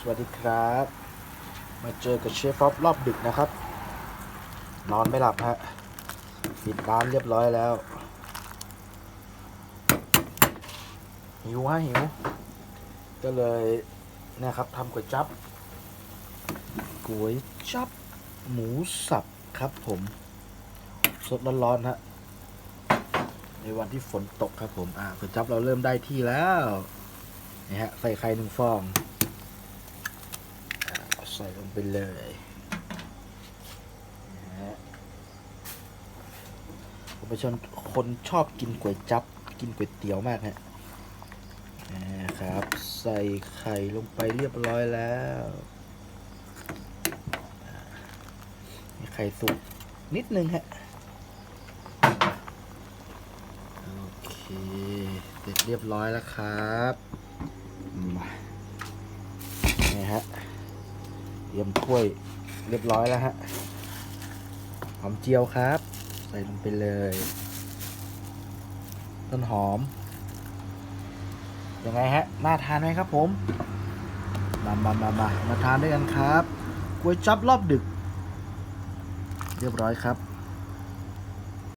สวัสดีครับ มาเจอกับเชฟฟอปรอบดึกนะครับ นอนไม่หลับฮะปิดร้านเรียบร้อยแล้ว หิวฮะหิว ก็เลยนะครับทำก๋วยจับก๋วยจับหมูสับครับผมสดร้อนๆฮะในวันที่ฝนตกครับผม อ่าก๋วยจับเราเริ่มได้ที่แล้วนี่ฮะใส่ไข่หนึ่งฟอง ใส่ลงไปเลยนะฮะผมเป็นคนคนชอบกินก๋วยจับกินก๋วยเตี๋ยวมากฮะนะครับ ใส่ไข่ลงไปเรียบร้อยแล้วมีไข่สุกนิดนึงฮะโอเคเสร็จเรียบร้อยแล้วครับมานี่ฮะ เตรียมถ้วยเรียบร้อยแล้วฮะหอมเจียวครับ ใส่ลงไปเลย ต้นหอม ยังไงฮะ น่าทานไหมครับผม มามามามามาทานด้วยกันครับก๋วยจับรอบดึก เรียบร้อยครับ